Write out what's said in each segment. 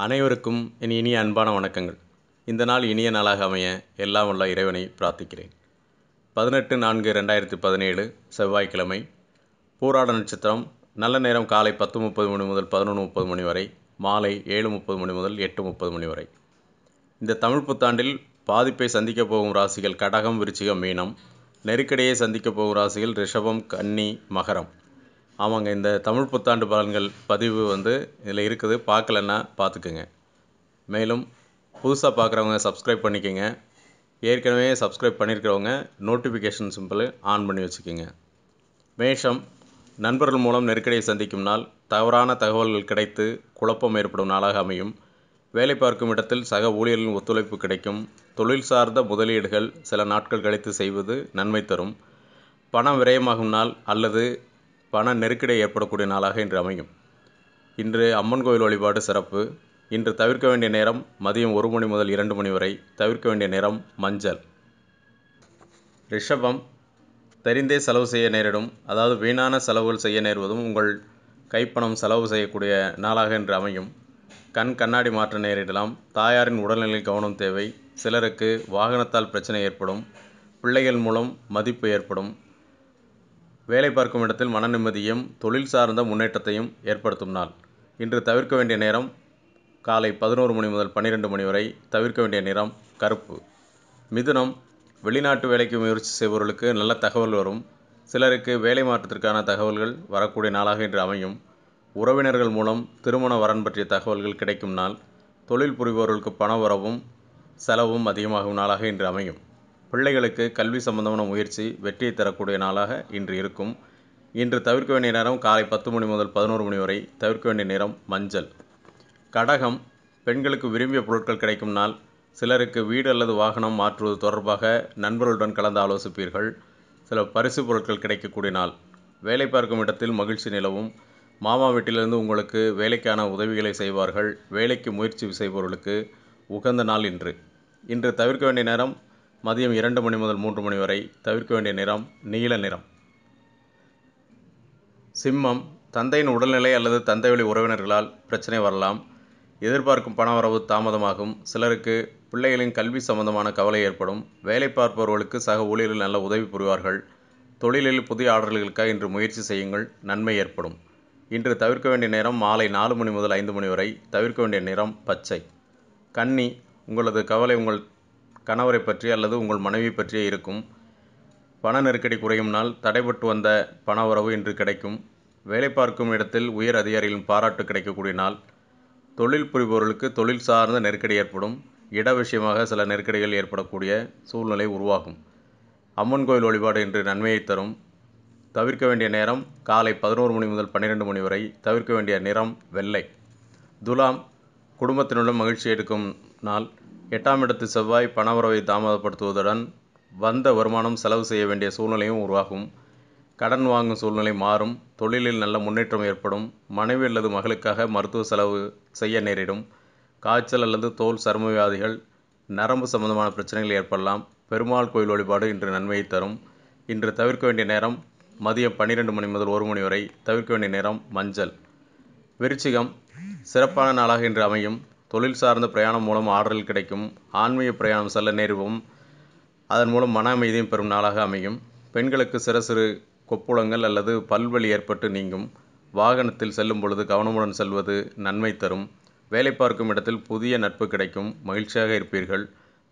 அனைவருக்கும் என் இனிய அன்பான வணக்கங்கள். இந்த நாள் இனிய நாளாக அமைய எல்லாம் உள்ள இறைவனை பிரார்த்திக்கிறேன். பதினெட்டு நான்கு ரெண்டாயிரத்தி பதினேழு செவ்வாய்க்கிழமை பூராட நட்சத்திரம் நல்ல நேரம் காலை பத்து முப்பது மணி முதல் பதினொன்று முப்பது மணி வரை மாலை ஏழு முப்பது மணி முதல் எட்டு முப்பது மணி வரை. இந்த தமிழ் புத்தாண்டில் பாதிப்பை சந்திக்கப் போகும் ராசிகள் கடகம் விருச்சிகம் மீனம். நெருக்கடியை சந்திக்கப் போகும் ராசிகள் ரிஷபம் கன்னி மகரம். ஆமாங்க இந்த தமிழ் புத்தாண்டு பலன்கள் பதிவு வந்து இதில் இருக்குது. பார்க்கலன்னா பார்த்துக்குங்க. மேலும் புதுசாக பார்க்குறவங்க சப்ஸ்கிரைப் பண்ணிக்கோங்க. ஏற்கனவே சப்ஸ்கிரைப் பண்ணியிருக்கிறவங்க நோட்டிஃபிகேஷன் சிம்பிள் ஆன் பண்ணி வச்சுக்கோங்க. மேஷம் நண்பர்கள் மூலம் நெருக்கடியை சந்திக்கும் நாள். தவறான தகவல்கள் கிடைத்து குழப்பம் ஏற்படும் நாளாக அமையும். வேலை பார்க்கும் இடத்தில் சக ஊழியர்களின் ஒத்துழைப்பு கிடைக்கும். தொழில் சார்ந்த முதலீடுகள் சில நாட்கள் கழித்து செய்வது நன்மை தரும். பணம் விரயமாகும் நாள் அல்லது பண நெருக்கடி ஏற்படக்கூடிய நாளாக இன்று அமையும். இன்று அம்மன் கோயில் வழிபாடு சிறப்பு. இன்று தவிர்க்க வேண்டிய நேரம் மதியம் ஒரு மணி முதல் இரண்டு மணி வரை தவிர்க்க வேண்டிய நேரம் மஞ்சள். ரிஷபம் தெரிந்தே செலவு செய்ய நேரிடும். அதாவது வீணான செலவுகள் செய்ய நேர்வதும் உங்கள் கைப்பணம் செலவு செய்யக்கூடிய நாளாக இன்று அமையும். கண் கண்ணாடி மாற்ற நேரிடலாம். தாயாரின் உடல்நிலை கவனம் தேவை. சிலருக்கு வாகனத்தால் பிரச்சனை ஏற்படும். பிள்ளைகள் மூலம் மதிப்பு ஏற்படும். வேலை பார்க்கும் இடத்தில் மன நிம்மதியும் தொழில் சார்ந்த முன்னேற்றத்தையும் ஏற்படுத்தும் நாள். இன்று தவிர்க்க வேண்டிய நேரம் காலை பதினோரு மணி முதல் பன்னிரெண்டு மணி வரை தவிர்க்க வேண்டிய நிறம் கருப்பு. மிதுனம் வெளிநாட்டு வேலைக்கு முயற்சி செய்பவர்களுக்கு நல்ல தகவல் வரும். சிலருக்கு வேலை மாற்றத்திற்கான தகவல்கள் வரக்கூடிய நாளாக இன்று அமையும். உறவினர்கள் மூலம் திருமண வரன் பற்றிய தகவல்கள் கிடைக்கும் நாள். தொழில் புரிபவர்களுக்கு பண வரவும் செலவும் அதிகமாகும் நாளாக இன்று அமையும். பிள்ளைகளுக்கு கல்வி சம்பந்தமான முயற்சி வெற்றியை தரக்கூடிய நாளாக இன்று இருக்கும். இன்று தவிர்க்க வேண்டிய நேரம் காலை பத்து மணி முதல் பதினோரு மணி வரை தவிர்க்க வேண்டிய நேரம் மஞ்சள். கடகம் பெண்களுக்கு விரும்பிய பொருட்கள் கிடைக்கும் நாள். சிலருக்கு வீடு அல்லது வாகனம் மாற்றுவது தொடர்பாக நண்பர்களுடன் கலந்து ஆலோசிப்பீர்கள். சில பரிசு பொருட்கள் கிடைக்கக்கூடிய நாள். வேலை பார்க்கும் இடத்தில் மகிழ்ச்சி நிலவும். மாமா வீட்டிலிருந்து உங்களுக்கு வேலைக்கான உதவிகளை செய்வார்கள். வேலைக்கு முயற்சி செய்பவர்களுக்கு உகந்த நாள் இன்று. இன்று தவிர்க்க வேண்டிய நேரம் மதியம் இரண்டு மணி முதல் மூன்று மணி வரை தவிர்க்க வேண்டிய நிறம் நீல நிறம். சிம்மம் தந்தையின் உடல்நிலை அல்லது தந்தை வழி உறவினர்களால் பிரச்சனை வரலாம். எதிர்பார்க்கும் பண வரவு தாமதமாகும். சிலருக்கு பிள்ளைகளின் கல்வி சம்பந்தமான கவலை ஏற்படும். வேலை பார்ப்பவர்களுக்கு சக ஊழியர்கள் நல்ல உதவி புரிவார்கள். தொழிலில் புதிய ஆர்டர்களுக்காக இன்று முயற்சி செய்யுங்கள். நன்மை ஏற்படும். இன்று தவிர்க்க வேண்டிய நேரம் மாலை நாலு மணி முதல் ஐந்து மணி வரை தவிர்க்க வேண்டிய நிறம் பச்சை. கன்னி உங்களது கவலை உங்கள் கணவரை பற்றி அல்லது உங்கள் மனைவி பற்றியே இருக்கும். பண நெருக்கடி குறையும் நாள் தடைபட்டு வந்த பண உறவு இன்று கிடைக்கும். வேலை பார்க்கும் இடத்தில் உயர் அதிகாரிகளின் பாராட்டு கிடைக்கக்கூடிய நாள். தொழில் புரிபவர்களுக்கு தொழில் சார்ந்த நெருக்கடி ஏற்படும். இட விஷயமாக சில நெருக்கடிகள் ஏற்படக்கூடிய சூழ்நிலை உருவாகும். அம்மன் கோயில் வழிபாடு இன்று நன்மையை தரும். தவிர்க்க வேண்டிய நேரம் காலை பதினோரு மணி முதல் பன்னிரெண்டு மணி வரை தவிர்க்க வேண்டிய நிறம் வெள்ளை. துலாம் குடும்பத்தினுடன் மகிழ்ச்சி எடுக்கும் நாள். எட்டாம் இடத்து செவ்வாய் பணவரவை தாமதப்படுத்துவதுடன் வந்த வருமானம் செலவு செய்ய வேண்டிய சூழ்நிலையும் உருவாகும். கடன் வாங்கும் சூழ்நிலை மாறும். தொழிலில் நல்ல முன்னேற்றம் ஏற்படும். மனைவி அல்லது மகளுக்காக மருத்துவ செலவு செய்ய நேரிடும். காய்ச்சல் அல்லது தோல் சரும வியாதிகள் நரம்பு சம்பந்தமான பிரச்சனைகள் ஏற்படலாம். பெருமாள் கோயில் வழிபாடு இன்று நன்மையை தரும். இன்று தவிர்க்க வேண்டிய நேரம் மதியம் பன்னிரெண்டு மணி முதல் ஒரு மணி வரை தவிர்க்க வேண்டிய நேரம் மஞ்சள். விருச்சிகம் சிறப்பான நாளாக இன்று அமையும். தொழில் சார்ந்த பிரயாணம் மூலம் ஆர்டர்கள் கிடைக்கும் ஆன்மீக பிரயாணம் செல்ல நேருவும் அதன் மூலம் மன அமைதியும் பெறும் நாளாக அமையும். பெண்களுக்கு சிறு சிறு கொப்புளங்கள் அல்லது பல்வலி ஏற்பட்டு நீங்கும். வாகனத்தில் செல்லும் பொழுது கவனமுடன் செல்வது நன்மை தரும். வேலை பார்க்கும் இடத்தில் புதிய நட்பு கிடைக்கும். மகிழ்ச்சியாக இருப்பீர்கள்.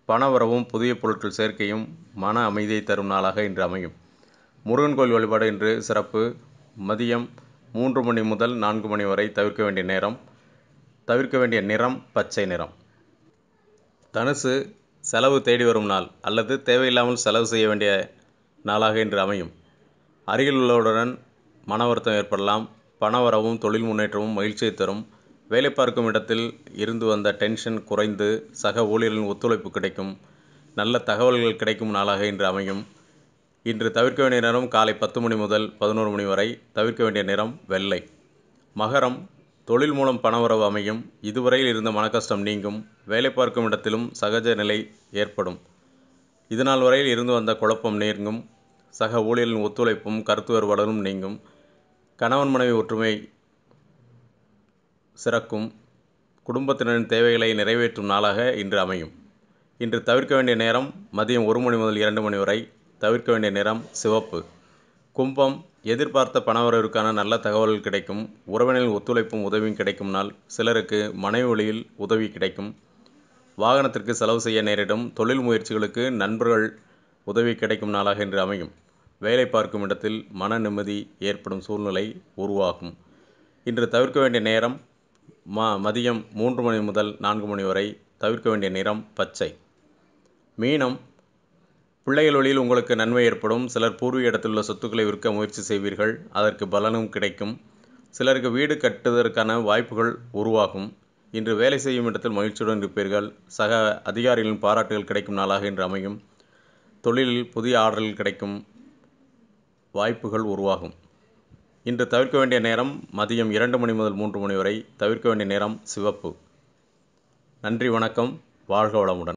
பணவரவும் புதிய பொருட்கள் சேர்க்கையும் மன அமைதியை தரும் நாளாக இன்று அமையும். முருகன் கோயில் வழிபாடு இன்று சிறப்பு. மதியம் மூன்று மணி முதல் நான்கு மணி வரை தவிர்க்க வேண்டிய நேரம். தவிர்க்க வேண்டிய நிறம் பச்சை நிறம். தனுசு செலவு தேடி வரும் நாள் அல்லது தேவையில்லாமல் செலவு செய்ய வேண்டிய நாளாக இன்று அமையும். அருகில் உள்ளவருடன் மன வருத்தம் ஏற்படலாம். பண வரவும் தொழில் முன்னேற்றமும் மகிழ்ச்சியை தரும். வேலை பார்க்கும் இடத்தில் இருந்து வந்த டென்ஷன் குறைந்து சக ஊழியர்களின் ஒத்துழைப்பு கிடைக்கும். நல்ல தகவல்கள் கிடைக்கும் நாளாக இன்று அமையும். இன்று தவிர்க்க வேண்டிய நேரம் காலை பத்து மணி முதல் பதினோரு மணி வரை தவிர்க்க வேண்டிய நிறம் வெள்ளை. மகரம் தொழில் மூலம் பணவரவு அமையும். இதுவரையில் இருந்த மனக்கஷ்டம் நீங்கும். வேலை பார்க்கும் இடத்திலும் சகஜ நிலை ஏற்படும். இதுநாள் வரையில் இருந்து வந்த குழப்பம் நீங்கும். சக ஊழியர்களின் ஒத்துழைப்பும் கருத்து வேறுபாடுகளும் நீங்கும். கணவன் மனைவி ஒற்றுமை சிறக்கும். குடும்பத்தினரின் தேவைகளை நிறைவேற்றும் நாளாக இன்று அமையும். இன்று தவிர்க்க வேண்டிய நேரம் மதியம் ஒரு மணி முதல் இரண்டு மணி வரை தவிர்க்க வேண்டிய நிறம் சிவப்பு. கும்பம் எதிர்பார்த்த பணவரவிற்கான நல்ல தகவல்கள் கிடைக்கும். உறவினரின் ஒத்துழைப்பும் உதவியும் கிடைக்கும் நாள் சிலருக்கு மனைவி வழியில் உதவி கிடைக்கும். வாகனத்திற்கு செலவு செய்ய நேரிடும். தொழில் முயற்சிகளுக்கு நண்பர்கள் உதவி கிடைக்கும் நாளாக இன்று அமையும். வேலை பார்க்கும் இடத்தில் மன நிம்மதி ஏற்படும் சூழ்நிலை உருவாகும். இன்று தவிர்க்க வேண்டிய நேரம் ம மதியம் மூன்று மணி முதல் நான்கு மணி வரை தவிர்க்க வேண்டிய நிறம் பச்சை. மீனம் பிள்ளைகள் வழியில் உங்களுக்கு நன்மை ஏற்படும். சிலர் பூர்வீக இடத்தில் சொத்துக்களை விற்க முயற்சி செய்வீர்கள். அதற்கு பலனும் கிடைக்கும். சிலருக்கு வீடு கட்டுவதற்கான வாய்ப்புகள் உருவாகும். இன்று வேலை செய்யும் இடத்தில் மகிழ்ச்சியுடன் இருப்பீர்கள். சக அதிகாரிகளின் பாராட்டுகள் கிடைக்கும் நாளாக இன்று அமையும். தொழிலில் புதிய ஆர்டர்கள் கிடைக்கும் வாய்ப்புகள் உருவாகும். இன்று தவிர்க்க வேண்டிய நேரம் மதியம் இரண்டு மணி முதல் மூன்று மணி வரை தவிர்க்க வேண்டிய நேரம் சிவப்பு. நன்றி வணக்கம். வாழ்க வளமுடன்.